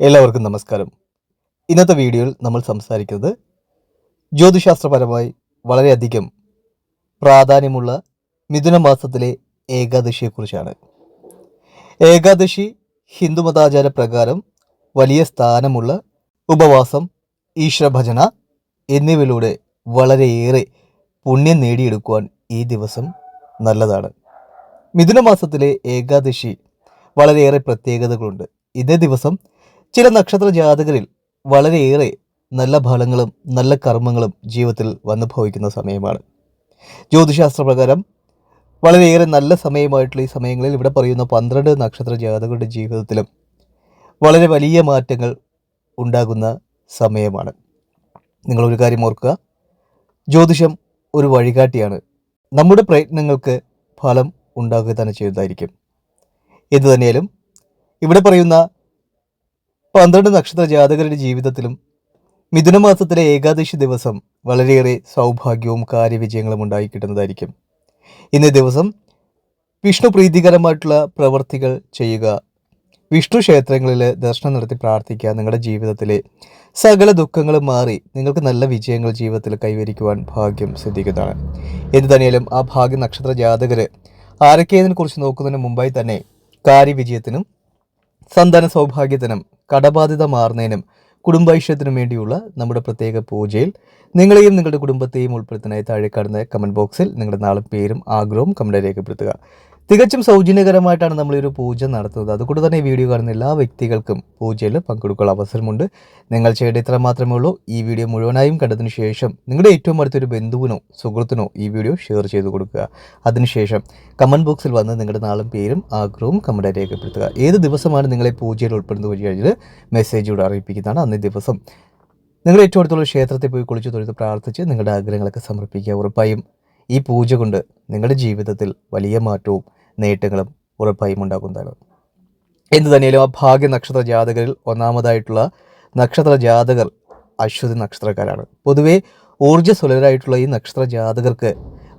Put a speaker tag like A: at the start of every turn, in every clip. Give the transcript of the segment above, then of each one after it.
A: എല്ലാവർക്കും നമസ്കാരം. ഇന്നത്തെ വീഡിയോയിൽ നമ്മൾ സംസാരിക്കുന്നത് ജ്യോതിശാസ്ത്രപരമായി വളരെയധികം പ്രാധാന്യമുള്ള മിഥുന മാസത്തിലെ ഏകാദശിയെക്കുറിച്ചാണ്. ഏകാദശി ഹിന്ദുമതാചാര പ്രകാരം വലിയ സ്ഥാനമുള്ള ഉപവാസം ഈശ്വരഭജന എന്നിവയിലൂടെ വളരെയേറെ പുണ്യം നേടിയെടുക്കുവാൻ ഈ ദിവസം നല്ലതാണ്. മിഥുന മാസത്തിലെ ഏകാദശി വളരെയേറെ പ്രത്യേകതകളുണ്ട്. ഇതേ ദിവസം ചില നക്ഷത്ര ജാതകരിൽ വളരെയേറെ നല്ല ഫലങ്ങളും നല്ല കർമ്മങ്ങളും ജീവിതത്തിൽ വന്നു ഭവിക്കുന്ന സമയമാണ്. ജ്യോതിശാസ്ത്ര പ്രകാരം വളരെയേറെ നല്ല സമയമായിട്ടുള്ള ഈ സമയങ്ങളിൽ ഇവിടെ പറയുന്ന പന്ത്രണ്ട് നക്ഷത്ര ജാതകരുടെ ജീവിതത്തിലും വളരെ വലിയ മാറ്റങ്ങൾ ഉണ്ടാകുന്ന സമയമാണ്. നിങ്ങളൊരു കാര്യം ഓർക്കുക ജ്യോതിഷം ഒരു വഴികാട്ടിയാണ്. നമ്മുടെ പ്രയത്നങ്ങൾക്ക് ഫലം ഉണ്ടാകുക തന്നെ ചെയ്യുന്നതായിരിക്കും. എന്തു തന്നെയാലും ഇവിടെ പറയുന്ന പന്ത്രണ്ട് നക്ഷത്ര ജാതകരുടെ ജീവിതത്തിലും മിഥുനമാസത്തിലെ ഏകാദശി ദിവസം വളരെയേറെ സൗഭാഗ്യവും കാര്യവിജയങ്ങളും ഉണ്ടായി കിട്ടുന്നതായിരിക്കും. ഇന്നേ ദിവസം വിഷ്ണു പ്രീതികരമായിട്ടുള്ള പ്രവർത്തികൾ ചെയ്യുക വിഷ്ണു ക്ഷേത്രങ്ങളിൽ ദർശനം നടത്തി പ്രാർത്ഥിക്കുക നിങ്ങളുടെ ജീവിതത്തിലെ സകല ദുഃഖങ്ങളും മാറി നിങ്ങൾക്ക് നല്ല വിജയങ്ങൾ ജീവിതത്തിൽ കൈവരിക്കുവാൻ ഭാഗ്യം സിദ്ധിക്കുന്നതാണ്. എന്തു തന്നെയാലും ആ ഭാഗ്യ നക്ഷത്ര ജാതകർ ആരൊക്കെ ഇതിനെക്കുറിച്ച് നോക്കുന്നതിന് മുമ്പായി തന്നെ കാര്യവിജയത്തിനും സന്താന സൗഭാഗ്യത്തിനും കടബാധ്യത മാറുന്നതിനും കുടുംബൈശ്വര്യത്തിനും വേണ്ടിയുള്ള നമ്മുടെ പ്രത്യേക പൂജയിൽ നിങ്ങളെയും നിങ്ങളുടെ കുടുംബത്തെയും ഉൾപ്പെടുത്തുന്നതിനായി താഴെ കാണുന്ന കമന്റ് ബോക്സിൽ നിങ്ങളുടെ നാളും പേരും ആഗ്രഹവും കമന്റ് രേഖപ്പെടുത്തുക തികച്ചും സൗജന്യകരമായിട്ടാണ് നമ്മൾ ഈ ഒരു പൂജ നടത്തുന്നത്. അതുകൊണ്ട് തന്നെ ഈ വീഡിയോ കാണുന്ന എല്ലാ വ്യക്തികൾക്കും പൂജയിൽ പങ്കെടുക്കാനുള്ള അവസരമുണ്ട്. നിങ്ങൾ ചെയ്യേണ്ട ഇത്ര മാത്രമേ ഉള്ളൂ. ഈ വീഡിയോ മുഴുവനായും കണ്ടതിന് ശേഷം നിങ്ങളുടെ ഏറ്റവും അടുത്തൊരു ബന്ധുവിനോ സുഹൃത്തിനോ ഈ വീഡിയോ ഷെയർ ചെയ്ത് കൊടുക്കുക. അതിനുശേഷം കമന്റ് ബോക്സിൽ വന്ന് നിങ്ങളുടെ നാളും പേരും ആഗ്രഹവും കമന്റ് രേഖപ്പെടുത്തുക. ഏത് ദിവസമാണ് നിങ്ങളെ പൂജയിൽ ഉൾപ്പെടുന്നത് വഴി കഴിഞ്ഞത് മെസ്സേജിലൂടെ അറിയിപ്പിക്കുന്നതാണ്. അന്നേ ദിവസം നിങ്ങളുടെ ഏറ്റവും അടുത്തുള്ള ക്ഷേത്രത്തിൽ പോയി കുളിച്ച് തൊഴുത്ത് പ്രാർത്ഥിച്ച് നിങ്ങളുടെ ആഗ്രഹങ്ങളൊക്കെ സമർപ്പിക്കുക. ഉറപ്പായും ഈ പൂജ കൊണ്ട് നിങ്ങളുടെ ജീവിതത്തിൽ വലിയ മാറ്റവും നേട്ടങ്ങളും ഉറപ്പായും ഉണ്ടാക്കുന്നതാണ് എന്തു തന്നെയാലും ആ ഭാഗ്യ നക്ഷത്ര ജാതകരിൽ ഒന്നാമതായിട്ടുള്ള നക്ഷത്ര ജാതകർ അശ്വതി നക്ഷത്രക്കാരാണ്. പൊതുവെ ഊർജസ്വലരായിട്ടുള്ള ഈ നക്ഷത്ര ജാതകർക്ക്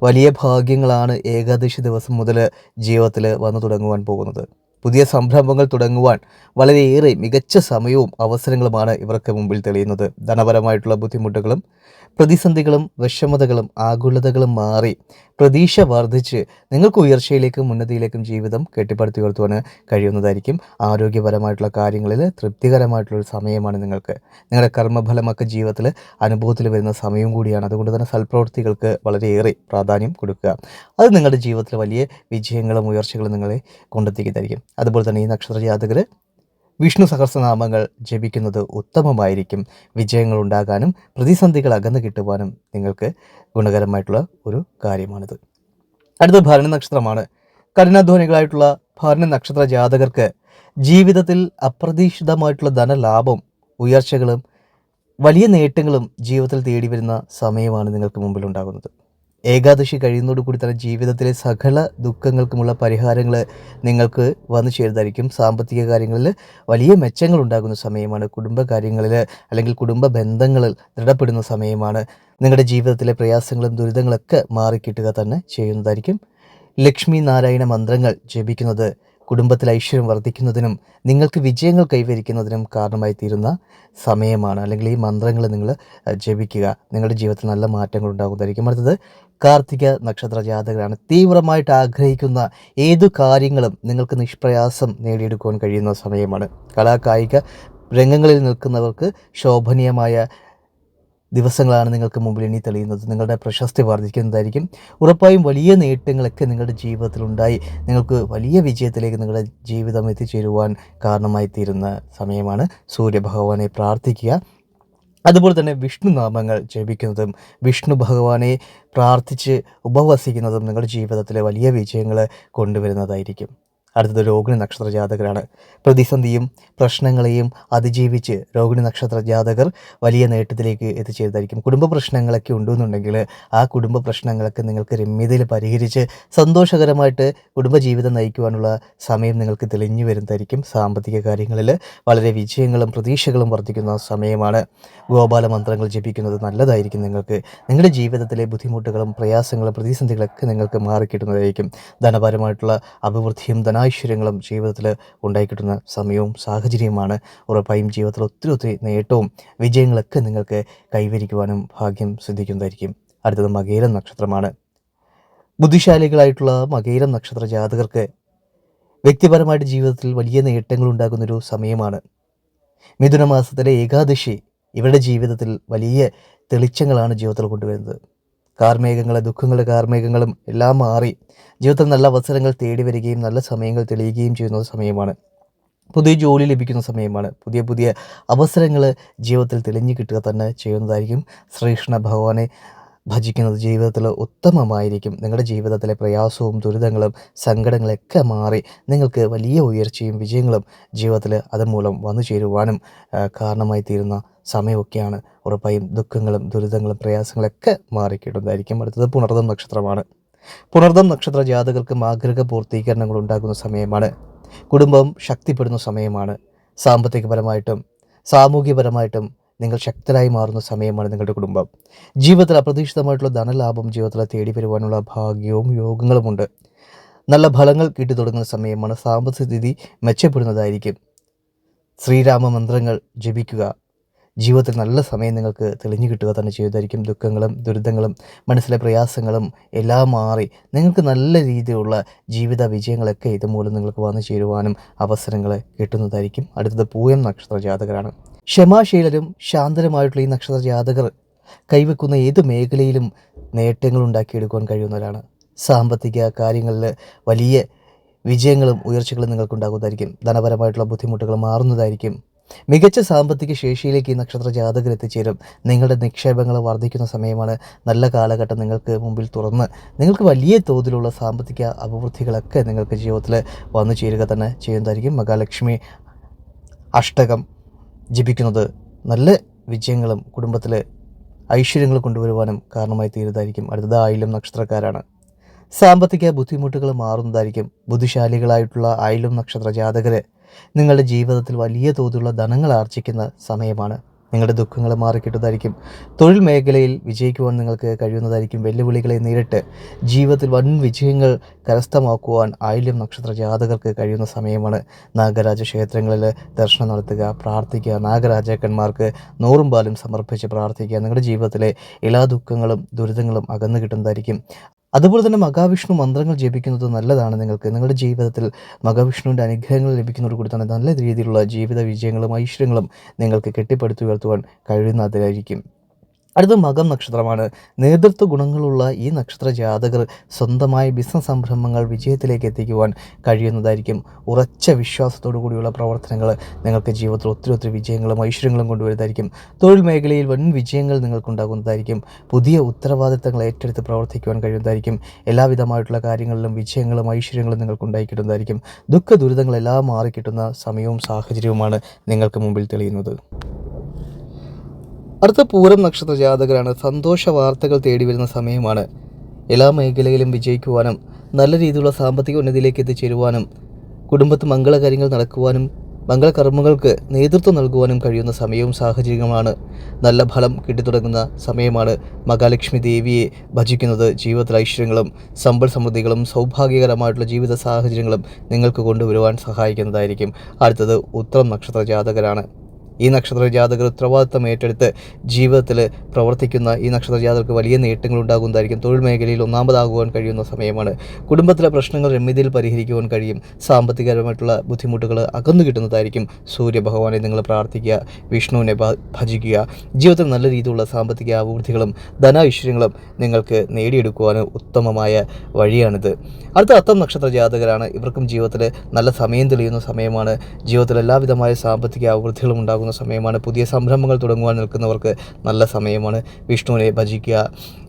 A: വലിയ ഭാഗ്യങ്ങളാണ് ഏകാദശി ദിവസം മുതൽ ജീവിതത്തിൽ വന്നു തുടങ്ങുവാൻ പോകുന്നത്. പുതിയ സംരംഭങ്ങൾ തുടങ്ങുവാൻ വളരെയേറെ മികച്ച സമയവും അവസരങ്ങളുമാണ് ഇവർക്ക് മുമ്പിൽ തെളിയുന്നത്. ധനപരമായിട്ടുള്ള ബുദ്ധിമുട്ടുകളും പ്രതിസന്ധികളും വിഷമതകളും ആകുലതകളും മാറി പ്രതീക്ഷ വർദ്ധിച്ച് നിങ്ങൾക്ക് ഉയർച്ചയിലേക്കും ഉന്നതിയിലേക്കും ജീവിതം കെട്ടിപ്പടുത്തി ഉയർത്തുവാൻ കഴിയുന്നതായിരിക്കും. ആരോഗ്യപരമായിട്ടുള്ള കാര്യങ്ങളിൽ തൃപ്തികരമായിട്ടുള്ള ഒരു സമയമാണ് നിങ്ങൾക്ക്. നിങ്ങളുടെ കർമ്മഫലമൊക്കെ ജീവിതത്തിൽ അനുഭവത്തിൽ വരുന്ന സമയം കൂടിയാണ്. അതുകൊണ്ട് തന്നെ സൽപ്രവൃത്തികൾക്ക് വളരെയേറെ പ്രാധാന്യം കൊടുക്കുക. അത് നിങ്ങളുടെ ജീവിതത്തിൽ വലിയ വിജയങ്ങളും ഉയർച്ചകളും നിങ്ങളെ കൊണ്ടെത്തിക്കുന്നതായിരിക്കും. അതുപോലെ തന്നെ ഈ നക്ഷത്ര ജാതകർ വിഷ്ണു സഹസ്രനാമങ്ങൾ ജപിക്കുന്നത് ഉത്തമമായിരിക്കും. വിജയങ്ങൾ ഉണ്ടാകാനും പ്രതിസന്ധികൾ അകന്നു കിട്ടുവാനും നിങ്ങൾക്ക് ഗുണകരമായിട്ടുള്ള ഒരു കാര്യമാണിത്. അടുത്ത ഭരണ നക്ഷത്രമാണ്. കഠിനാധ്വാനികളായിട്ടുള്ള ഭരണ നക്ഷത്ര ജാതകർക്ക് ജീവിതത്തിൽ അപ്രതീക്ഷിതമായിട്ടുള്ള ധനലാഭം ഉയർച്ചകളും വലിയ നേട്ടങ്ങളും ജീവിതത്തിൽ തേടി വരുന്ന സമയമാണ് നിങ്ങൾക്ക് മുമ്പിൽ ഉണ്ടാകുന്നത് ഏകാദശി കഴിയുന്നതോടുകൂടി തന്നെ ജീവിതത്തിലെ സകല ദുഃഖങ്ങൾക്കുമുള്ള പരിഹാരങ്ങൾ നിങ്ങൾക്ക് വന്നു ചേരുന്നതായിരിക്കും. സാമ്പത്തിക കാര്യങ്ങളിൽ വലിയ മെച്ചങ്ങൾ ഉണ്ടാകുന്ന സമയമാണ്. കുടുംബ കാര്യങ്ങളിൽ അല്ലെങ്കിൽ കുടുംബ ബന്ധങ്ങളിൽ ദൃഢപ്പെടുന്ന സമയമാണ്. നിങ്ങളുടെ ജീവിതത്തിലെ പ്രയാസങ്ങളും ദുരിതങ്ങളൊക്കെ മാറിക്കിട്ടുക തന്നെ ചെയ്യുന്നതായിരിക്കും. ലക്ഷ്മി നാരായണ മന്ത്രങ്ങൾ ജപിക്കുന്നത് കുടുംബത്തിൽ ഐശ്വര്യം വർദ്ധിക്കുന്നതിനും നിങ്ങൾക്ക് വിജയങ്ങൾ കൈവരിക്കുന്നതിനും കാരണമായി തീരുന്ന സമയമാണ്. അല്ലെങ്കിൽ ഈ മന്ത്രങ്ങൾ നിങ്ങൾ ജപിക്കുക. നിങ്ങളുടെ ജീവിതത്തിൽ നല്ല മാറ്റങ്ങൾ ഉണ്ടാകുന്നതായിരിക്കും. അടുത്തത് കാർത്തിക നക്ഷത്ര ജാതകരാണ്. തീവ്രമായിട്ട് ആഗ്രഹിക്കുന്ന ഏതു കാര്യങ്ങളും നിങ്ങൾക്ക് നിഷ്പ്രയാസം നേടിയെടുക്കുവാൻ കഴിയുന്ന സമയമാണ്. കലാകായിക രംഗങ്ങളിൽ നിൽക്കുന്നവർക്ക് ശോഭനീയമായ ദിവസങ്ങളാണ് നിങ്ങൾക്ക് മുമ്പിൽ ഇനി തെളിയുന്നത്. നിങ്ങളുടെ പ്രശസ്തി വർദ്ധിക്കുന്നതായിരിക്കും. ഉറപ്പായും വലിയ നേട്ടങ്ങളൊക്കെ നിങ്ങളുടെ ജീവിതത്തിൽ ഉണ്ടായി. നിങ്ങൾക്ക് വലിയ വിജയത്തിലേക്ക് നിങ്ങളുടെ ജീവിതം എത്തിച്ചേരുവാൻ കാരണമായി തീരുന്ന സമയമാണ്. സൂര്യഭഗവാനെ പ്രാർത്ഥിക്കുക. അതുപോലെ തന്നെ വിഷ്ണു നാമങ്ങൾ ജപിക്കുന്നതും വിഷ്ണു ഭഗവാനെ പ്രാർത്ഥിച്ച് ഉപവസിക്കുന്നതും നിങ്ങളുടെ ജീവിതത്തിലെ വലിയ വിജയങ്ങൾ കൊണ്ടുവരുന്നതായിരിക്കും. അടുത്തത് രോഹിണി നക്ഷത്ര ജാതകരാണ്. പ്രതിസന്ധിയും പ്രശ്നങ്ങളെയും അതിജീവിച്ച് രോഹിണി നക്ഷത്ര ജാതകർ വലിയ നേട്ടത്തിലേക്ക് എത്തിച്ചേരുന്നതായിരിക്കും. കുടുംബ പ്രശ്നങ്ങളൊക്കെ ഉണ്ടെന്നുണ്ടെങ്കിൽ ആ കുടുംബ പ്രശ്നങ്ങളൊക്കെ നിങ്ങൾക്ക് രമ്യതയിൽ പരിഹരിച്ച് സന്തോഷകരമായിട്ട് കുടുംബജീവിതം നയിക്കുവാനുള്ള സമയം നിങ്ങൾക്ക് തെളിഞ്ഞു വരുന്നതായിരിക്കും. സാമ്പത്തിക കാര്യങ്ങളിൽ വളരെ വിജയങ്ങളും പ്രതീക്ഷകളും വർദ്ധിക്കുന്ന സമയമാണ്. ഗോപാല മന്ത്രങ്ങൾ ജപിക്കുന്നത് നല്ലതായിരിക്കും നിങ്ങൾക്ക്. നിങ്ങളുടെ ജീവിതത്തിലെ ബുദ്ധിമുട്ടുകളും പ്രയാസങ്ങളും പ്രതിസന്ധികളൊക്കെ നിങ്ങൾക്ക് മാറിക്കിട്ടുന്നതായിരിക്കും. ധനപരമായിട്ടുള്ള അഭിവൃദ്ധിയും ധനാ ധനാഐശ്വര്യങ്ങളും ജീവിതത്തിൽ ഉണ്ടായി കിട്ടുന്ന സമയവും സാഹചര്യവുമാണ്. ഉറപ്പായും ജീവിതത്തിൽ ഒത്തിരി ഒത്തിരി നേട്ടവും വിജയങ്ങളൊക്കെ നിങ്ങൾക്ക് കൈവരിക്കുവാനും ഭാഗ്യം സിദ്ധിക്കുന്നതായിരിക്കും. അടുത്തത് മകേരം നക്ഷത്രമാണ്. ബുദ്ധിശാലികളായിട്ടുള്ള മകേരം നക്ഷത്ര ജാതകർക്ക് വ്യക്തിപരമായിട്ട് ജീവിതത്തിൽ വലിയ നേട്ടങ്ങൾ ഉണ്ടാകുന്നൊരു സമയമാണ്. മിഥുന മാസത്തിലെ ഏകാദശി ഇവരുടെ ജീവിതത്തിൽ വലിയ തെളിച്ചങ്ങളാണ് ജീവിതത്തിൽ കൊണ്ടുവരുന്നത്. കാർമേഘങ്ങളെ ദുഃഖങ്ങളുടെ കാർമേഘങ്ങളും എല്ലാം മാറി ജീവിതത്തിൽ നല്ല അവസരങ്ങൾ തേടി വരികയും നല്ല സമയങ്ങൾ തെളിയുകയും ചെയ്യുന്ന സമയമാണ്. പുതിയ ജോലി ലഭിക്കുന്ന സമയമാണ്. പുതിയ പുതിയ അവസരങ്ങൾ ജീവിതത്തിൽ തെളിഞ്ഞു കിട്ടുക തന്നെ ചെയ്യുന്നതായിരിക്കും. ശ്രീകൃഷ്ണ ഭഗവാനെ ഭജിക്കുന്നത് ജീവിതത്തിൽ ഉത്തമമായിരിക്കും. നിങ്ങളുടെ ജീവിതത്തിലെ പ്രയാസവും ദുരിതങ്ങളും സങ്കടങ്ങളൊക്കെ മാറി നിങ്ങൾക്ക് വലിയ ഉയർച്ചയും വിജയങ്ങളും ജീവിതത്തിൽ അതുമൂലം വന്നു ചേരുവാനും കാരണമായി തീരുന്ന സമയമൊക്കെയാണ് ഉറപ്പായും ദുഃഖങ്ങളും ദുരിതങ്ങളും പ്രയാസങ്ങളൊക്കെ മാറിക്കിട്ടുന്നതായിരിക്കും. അടുത്തത് പുണർദം നക്ഷത്രമാണ്. പുണർദം നക്ഷത്ര ജാതകർക്ക് ആഗ്രഹ പൂർത്തീകരണങ്ങൾ ഉണ്ടാകുന്ന സമയമാണ്. കുടുംബം ശക്തിപ്പെടുന്ന സമയമാണ്. സാമ്പത്തികപരമായിട്ടും സാമൂഹ്യപരമായിട്ടും നിങ്ങൾ ശക്തരായി മാറുന്ന സമയമാണ് നിങ്ങളുടെ കുടുംബം. ജീവിതത്തിൽ അപ്രതീക്ഷിതമായിട്ടുള്ള ധനലാഭം ജീവിതത്തിൽ തേടി വരുവാനുള്ള ഭാഗ്യവും യോഗങ്ങളുമുണ്ട് നല്ല ഫലങ്ങൾ കിട്ടി തുടങ്ങുന്ന സമയമാണ് സാമ്പത്തിക സ്ഥിതി മെച്ചപ്പെടുന്നതായിരിക്കും. ശ്രീരാമ മന്ത്രങ്ങൾ ജപിക്കുക ജീവിതത്തിൽ നല്ല സമയം നിങ്ങൾക്ക് തെളിഞ്ഞു കിട്ടുക തന്നെ ചെയ്യുന്നതായിരിക്കും ദുഃഖങ്ങളും ദുരിതങ്ങളും മനസ്സിലെ പ്രയാസങ്ങളും എല്ലാം മാറി നിങ്ങൾക്ക് നല്ല രീതിയിലുള്ള ജീവിത വിജയങ്ങളൊക്കെ ഇതുമൂലം നിങ്ങൾക്ക് വന്നു ചേരുവാനും അവസരങ്ങൾ കിട്ടുന്നതായിരിക്കും. അടുത്തത് പൂയം നക്ഷത്ര ജാതകരാണ്. ക്ഷമാശീലരും ശാന്തരുമായിട്ടുള്ള ഈ നക്ഷത്ര ജാതകർ കൈവെക്കുന്ന ഏത് മേഖലയിലും നേട്ടങ്ങൾ ഉണ്ടാക്കിയെടുക്കുവാൻ കഴിയുന്നവരാണ്. സാമ്പത്തിക കാര്യങ്ങളിൽ വലിയ വിജയങ്ങളും ഉയർച്ചകളും നിങ്ങൾക്കുണ്ടാകുന്നതായിരിക്കും. ധനപരമായിട്ടുള്ള ബുദ്ധിമുട്ടുകൾ മാറുന്നതായിരിക്കും. മികച്ച സാമ്പത്തിക ശേഷിയിലേക്ക് ഈ നക്ഷത്ര ജാതകർ എത്തിച്ചേരും. നിങ്ങളുടെ നിക്ഷേപങ്ങൾ വർദ്ധിക്കുന്ന സമയമാണ് നല്ല കാലഘട്ടം നിങ്ങൾക്ക് മുമ്പിൽ തുറന്ന് നിങ്ങൾക്ക് വലിയ തോതിലുള്ള സാമ്പത്തിക അഭിവൃദ്ധികളൊക്കെ നിങ്ങൾക്ക് ജീവിതത്തിൽ വന്നു ചേരുക തന്നെ ചെയ്യുന്നതായിരിക്കും മഹാലക്ഷ്മി അഷ്ടകം ജപിക്കുന്നത്. നല്ല വിജയങ്ങളും കുടുംബത്തിൽ ഐശ്വര്യങ്ങൾ കൊണ്ടുവരുവാനും കാരണമായി തീരുന്നതായിരിക്കും. അടുത്തത് ആയിലും നക്ഷത്രക്കാരാണ്. സാമ്പത്തിക ബുദ്ധിമുട്ടുകൾ മാറുന്നതായിരിക്കും. ബുദ്ധിശാലികളായിട്ടുള്ള ആയിലും നക്ഷത്ര ജാതകര് നിങ്ങളുടെ ജീവിതത്തിൽ വലിയ തോതിലുള്ള ധനങ്ങൾ ആർജിക്കുന്ന സമയമാണ്. നിങ്ങളുടെ ദുഃഖങ്ങൾ മാറിക്കിട്ടുന്നതായിരിക്കും. തൊഴിൽ മേഖലയിൽ വിജയിക്കുവാൻ നിങ്ങൾക്ക് കഴിയുന്നതായിരിക്കും വെല്ലുവിളികളെ നേരിട്ട്. ജീവിതത്തിൽ വൻ വിജയങ്ങൾ കരസ്ഥമാക്കുവാൻ ആയില്യം നക്ഷത്ര ജാതകർക്ക് കഴിയുന്ന സമയമാണ്. നാഗരാജ ക്ഷേത്രങ്ങളിൽ ദർശനം നടത്തുക പ്രാർത്ഥിക്കുക. നാഗരാജാക്കന്മാർക്ക് നൂറും പാലും സമർപ്പിച്ച് പ്രാർത്ഥിക്കുക. നിങ്ങളുടെ ജീവിതത്തിലെ എല്ലാ ദുഃഖങ്ങളും ദുരിതങ്ങളും അകന്നു കിട്ടുന്നതായിരിക്കും അതുപോലെ തന്നെ മഹാവിഷ്ണു മന്ത്രങ്ങൾ ജപിക്കുന്നത് നല്ലതാണ് നിങ്ങൾക്ക്. നിങ്ങളുടെ ജീവിതത്തിൽ മഹാവിഷ്ണുവിന്റെ അനുഗ്രഹങ്ങൾ ലഭിക്കുന്നതോട് തന്നെ നല്ല രീതിയിലുള്ള ജീവിത വിജയങ്ങളും ഐശ്വര്യങ്ങളും നിങ്ങൾക്ക് കെട്ടിപ്പടുത്തി ഉയർത്തുവാൻ കഴിയുന്നതിലായിരിക്കും അടുത്ത മകം നക്ഷത്രമാണ്. നേതൃത്വ ഗുണങ്ങളുള്ള ഈ നക്ഷത്ര ജാതകർ സ്വന്തമായി ബിസിനസ് സംരംഭങ്ങൾ വിജയത്തിലേക്ക് എത്തിക്കുവാൻ കഴിയുന്നതായിരിക്കും. ഉറച്ച വിശ്വാസത്തോടു കൂടിയുള്ള പ്രവർത്തനങ്ങൾ നിങ്ങൾക്ക് ജീവിതത്തിൽ ഒത്തിരി ഒത്തിരി വിജയങ്ങളും ഐശ്വര്യങ്ങളും കൊണ്ടുവരുന്നതായിരിക്കും. തൊഴിൽ മേഖലയിൽ വൻ വിജയങ്ങൾ നിങ്ങൾക്കുണ്ടാകുന്നതായിരിക്കും. പുതിയ ഉത്തരവാദിത്തങ്ങൾ ഏറ്റെടുത്ത് പ്രവർത്തിക്കുവാൻ കഴിയുന്നതായിരിക്കും. എല്ലാവിധമായിട്ടുള്ള കാര്യങ്ങളിലും വിജയങ്ങളും ഐശ്വര്യങ്ങളും നിങ്ങൾക്ക് ഉണ്ടായിക്കിട്ടുന്നതായിരിക്കും ദുഃഖ ദുരിതങ്ങളെല്ലാം മാറിക്കിട്ടുന്ന സമയവും സാഹചര്യവുമാണ് നിങ്ങൾക്ക് മുമ്പിൽ തെളിയുന്നത്. അടുത്ത പൂരം നക്ഷത്ര ജാതകരാണ് സന്തോഷ വാർത്തകൾ തേടി വരുന്ന സമയമാണ്. എല്ലാ മേഖലയിലും വിജയിക്കുവാനും നല്ല രീതിയിലുള്ള സാമ്പത്തിക ഉന്നതിയിലേക്ക് എത്തിച്ചേരുവാനും കുടുംബത്ത് മംഗളകാര്യങ്ങൾ നടക്കുവാനും മംഗളകർമ്മങ്ങൾക്ക് നേതൃത്വം നൽകുവാനും കഴിയുന്ന സമയവും സാഹചര്യങ്ങളുമാണ് നല്ല ഫലം കിട്ടിത്തുടങ്ങുന്ന സമയമാണ് മഹാലക്ഷ്മി ദേവിയെ ഭജിക്കുന്നത്. ജീവിതത്തിൽ ഐശ്വര്യങ്ങളും സമ്പൽ സമൃദ്ധികളും സൗഭാഗ്യകരമായിട്ടുള്ള ജീവിത സാഹചര്യങ്ങളും നിങ്ങൾക്ക് കൊണ്ടുവരുവാൻ സഹായിക്കുന്നതായിരിക്കും. അടുത്തത് ഉത്തരം നക്ഷത്ര ജാതകരാണ്. ഈ നക്ഷത്ര ജാതകർ ഉത്തരവാദിത്തം ഏറ്റെടുത്ത് ജീവിതത്തിൽ പ്രവർത്തിക്കുന്ന ഈ നക്ഷത്ര ജാതകർക്ക് വലിയ നേട്ടങ്ങൾ ഉണ്ടാകുന്നതായിരിക്കും തൊഴിൽ മേഖലയിൽ ഒന്നാമതാകുവാൻ കഴിയുന്ന സമയമാണ്. കുടുംബത്തിലെ പ്രശ്നങ്ങൾ രമ്യതയിൽ പരിഹരിക്കുവാൻ കഴിയും. സാമ്പത്തികപരമായിട്ടുള്ള ബുദ്ധിമുട്ടുകൾ അകന്നു കിട്ടുന്നതായിരിക്കും സൂര്യഭഗവാനെ നിങ്ങൾ പ്രാർത്ഥിക്കുക വിഷ്ണുവിനെ ഭജിക്കുക. ജീവിതത്തിൽ നല്ല രീതിയിലുള്ള സാമ്പത്തിക അഭിവൃദ്ധികളും ധനൈശ്വര്യങ്ങളും നിങ്ങൾക്ക് നേടിയെടുക്കുവാൻ ഉത്തമമായ വഴിയാണിത്. അടുത്ത അത്തം നക്ഷത്ര ജാതകരാണ് ഇവർക്കും ജീവിതത്തിൽ നല്ല സമയം തെളിയുന്ന സമയമാണ്. ജീവിതത്തിൽ എല്ലാവിധമായ സാമ്പത്തിക അഭിവൃദ്ധികളും ഉണ്ടാകുന്ന സമയമാണ്. പുതിയ സംരംഭങ്ങൾ തുടങ്ങുവാൻ നിൽക്കുന്നവർക്ക് നല്ല സമയമാണ്. വിഷ്ണുവിനെ ഭജിക്കുക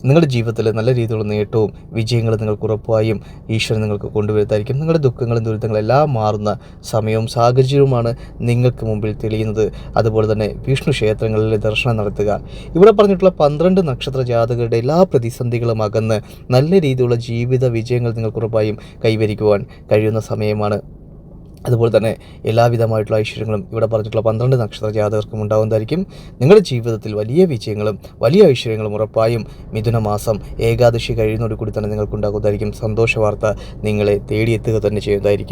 A: നിങ്ങളുടെ ജീവിതത്തിൽ നല്ല രീതിയിലുള്ള നേട്ടവും വിജയങ്ങൾ നിങ്ങൾക്ക് ഉറപ്പായും ഈശ്വരൻ നിങ്ങൾക്ക് കൊണ്ടുവരുത്തായിരിക്കും. നിങ്ങളുടെ ദുഃഖങ്ങളും ദുരിതങ്ങളും എല്ലാം മാറുന്ന സമയവും സാഹചര്യവുമാണ് നിങ്ങൾക്ക് മുമ്പിൽ തെളിയുന്നത്. അതുപോലെ തന്നെ വിഷ്ണു ക്ഷേത്രങ്ങളിൽ ദർശനം നടത്തുക. ഇവിടെ പറഞ്ഞിട്ടുള്ള പന്ത്രണ്ട് നക്ഷത്ര ജാതകരുടെ എല്ലാ പ്രതിസന്ധികളും അകന്ന് നല്ല രീതിയിലുള്ള ജീവിത വിജയങ്ങൾ നിങ്ങൾക്ക് ഉറപ്പായും കൈവരിക്കുവാൻ കഴിയുന്ന സമയമാണ്. അതുപോലെ തന്നെ എല്ലാവിധമായിട്ടുള്ള ഐശ്വര്യങ്ങളും ഇവിടെ പറഞ്ഞിട്ടുള്ള പന്ത്രണ്ട് നക്ഷത്ര ജാതകർക്കും ഉണ്ടാകുന്നതായിരിക്കും നിങ്ങളുടെ ജീവിതത്തിൽ വലിയ വിജയങ്ങളും വലിയ ഐശ്വര്യങ്ങളും ഉറപ്പായും മിഥുന മാസം ഏകാദശി കഴിയുന്നതോടുകൂടി തന്നെ നിങ്ങൾക്കുണ്ടാകുന്നതായിരിക്കും. സന്തോഷ വാർത്ത നിങ്ങളെ തേടിയെത്തുക തന്നെ ചെയ്യുന്നതായിരിക്കും.